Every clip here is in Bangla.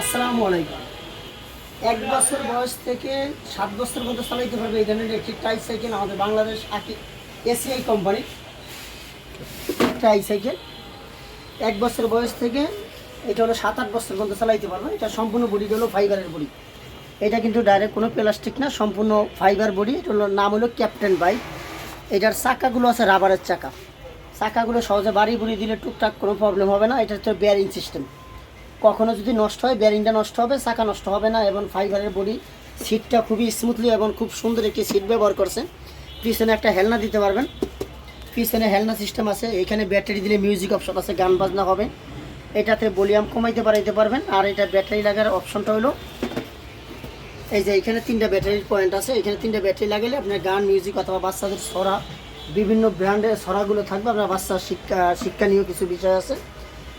আসসালামু আলাইকুম। এক বছর বয়স থেকে সাত বছর পর্যন্ত চালাইতে পারবে এই ধরনের একটি টাই সাইকেল আমাদের Bangladesh A C I company tie cycle এক বছর বয়স থেকে এটা হলো সাত আট বছর পর্যন্ত চালাইতে পারবে। এটা সম্পূর্ণ বডি হলো ফাইবারের বডি এটা কিন্তু ডাইরেক্ট কোনো প্লাস্টিক না, সম্পূর্ণ ফাইবার বডি এটা হলো নাম হলো ক্যাপ্টেন বাইক এটার চাকাগুলো আছে রাবারের চাকা। চাকাগুলো সহজে বাড়ি বুড়ি দিলে টুকটাক কোনো প্রবলেম হবে না। এটা হচ্ছে বেয়ারিং সিস্টেম কখনো যদি নষ্ট হয় বেয়ারিংটা নষ্ট হবে, চাকা নষ্ট হবে না, এবং ফাইবারের বডি সিটটা খুবই স্মুথলি এবং খুব সুন্দর একটি সিট ব্যবহার করছে। পিছনে একটা হেলনা দিতে পারবেন। পিছনে হেলনা সিস্টেম আছে, এখানে ব্যাটারি দিলে মিউজিক অপশন আছে, গান বাজনা হবে। এটাতে ভলিউম কমাইতে বাড়াইতে পারবেন। আর এটা ব্যাটারি লাগার অপশনটা হলো, এই যে এখানে তিনটা ব্যাটারির পয়েন্ট আছে। এখানে তিনটা ব্যাটারি লাগালে আপনার গান মিউজিক অথবা বাচ্চাদের সরা, বিভিন্ন ব্র্যান্ডের সরাগুলো থাকবে। আপনার বাচ্চার শিক্ষা শিক্ষা নিয়েও কিছু বিষয় আছে।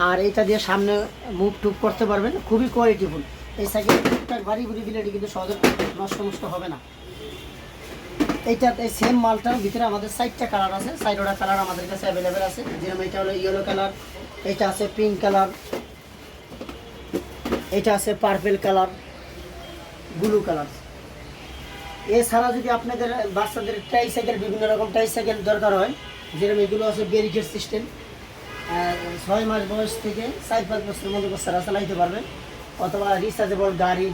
আর এটা দিয়ে সামনে মুভ টুপ করতে পারবেন। খুবই কোয়ালিটিফুল এই সাইকেল টুকটাক ভারী ভুড়ি দিলে কিন্তু সহজে নষ্ট নষ্ট হবে না। এইটা এই সেম মালটার ভিতরে আমাদের সাইডটা কালার আছে। সাইডোটা কালার আমাদের কাছে অ্যাভেলেবেল আছে। যেরকম এটা হলো ইয়েলো কালার এটা আছে পিঙ্ক কালার এটা আছে পার্পেল কালার ব্লু কালার এছাড়া যদি আপনাদের বাচ্চাদের টাই সাইকেল বিভিন্ন রকম টাই সাইকেল দরকার হয়, যেরকম এগুলো আছে ব্যারিকেড সিস্টেম ছয় মাস বয়স থেকে চার পাঁচ বছরের মধ্যে বাচ্চারা চালাইতে পারবে। অথবা রিচার্জেবল গাড়ি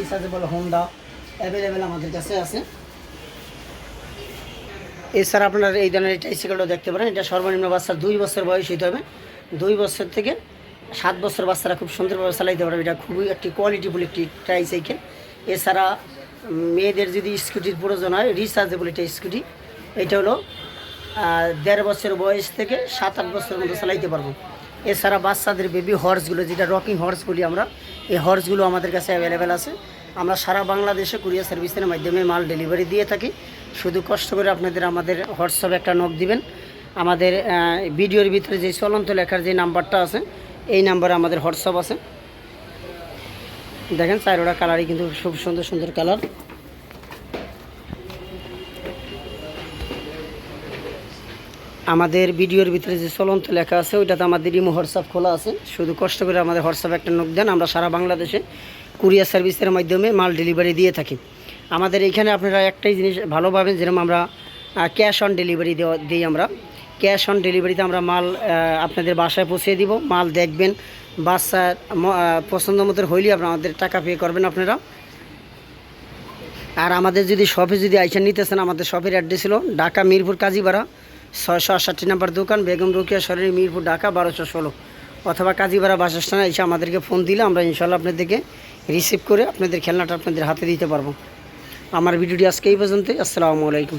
রিচার্জেবল হোন্ডা অ্যাভেলেবেল আমাদের কাছে আছে। এছাড়া আপনারা এই ধরনের ট্রাইসাইকেলটা দেখতে পারেন। এটা সর্বনিম্ন বাচ্চার দুই বছর বয়স হইতে হবে। দুই বছর থেকে সাত বছর বাচ্চারা খুব সুন্দরভাবে চালাইতে পারবে। এটা খুবই একটি কোয়ালিটিফুল একটি ট্রাইসাইকেল এছাড়া মেয়েদের যদি স্কুটির প্রয়োজন হয় রিচার্জেবল একটা স্কুটি এটা হলো দেড় বছর বয়স থেকে সাত আট বছর মধ্যে চালাইতে পারব। এছাড়া বাচ্চাদের বেবি হর্সগুলো যেটা রকিং হর্স বলি আমরা, এই হর্সগুলো আমাদের কাছে অ্যাভেলেবেল আছে। আমরা সারা বাংলাদেশে কুরিয়ার সার্ভিসের মাধ্যমে মাল ডেলিভারি দিয়ে থাকি। শুধু কষ্ট করে আপনাদের আমাদের হোয়াটসঅ্যাপে একটা নক দিবেন। আমাদের ভিডিওর ভিতরে যে চলন্ত লেখার যে নাম্বারটা আছে, এই নাম্বারে আমাদের হোয়াটসঅ্যাপ আছে। দেখেন চারোটা কালারই কিন্তু খুব সুন্দর সুন্দর কালার আমাদের ভিডিওর ভিতরে যে চলন্ত লেখা আছে ওইটাতে আমাদের ইমো হোয়াটসঅ্যাপ খোলা আছে। শুধু কষ্ট করে আমাদের হোয়াটসঅ্যাপ একটা নোক দেন আমরা সারা বাংলাদেশে কুরিয়ার সার্ভিসের মাধ্যমে মাল ডেলিভারি দিয়ে থাকি। আমাদের এখানে আপনারা একটাই জিনিস ভালো পাবেন যেরকম আমরা ক্যাশ অন ডেলিভারি দেওয়া দিই আমরা। ক্যাশ অন ডেলিভারিতে আমরা মাল আপনাদের বাসায় পৌঁছে দিব। মাল দেখবেন আহ, পছন্দ মতো হইলে আপনারা আমাদের টাকা পে করবেন আপনারা। আর আমাদের যদি শপে যদি আইসা নিতেছেন আমাদের শপের অ্যাড্রেস ছিল ঢাকা মিরপুর কাজীপাড়া ছয়শো আষাটি নাম্বার দোকান, বেগম রুকিয়া সরের মিরপুর, ঢাকা, বারোশো ষোলো। অথবা কাজীপাড়া বাসস্থানে এসে আমাদেরকে ফোন দিলে আমরা ইনশাল্লাহ আপনাদেরকে রিসিভ করে আপনাদের খেলনাটা আপনাদের হাতে দিতে পারব। আমার ভিডিওটি আজকে এই পর্যন্তই। আসসালামু আলাইকুম।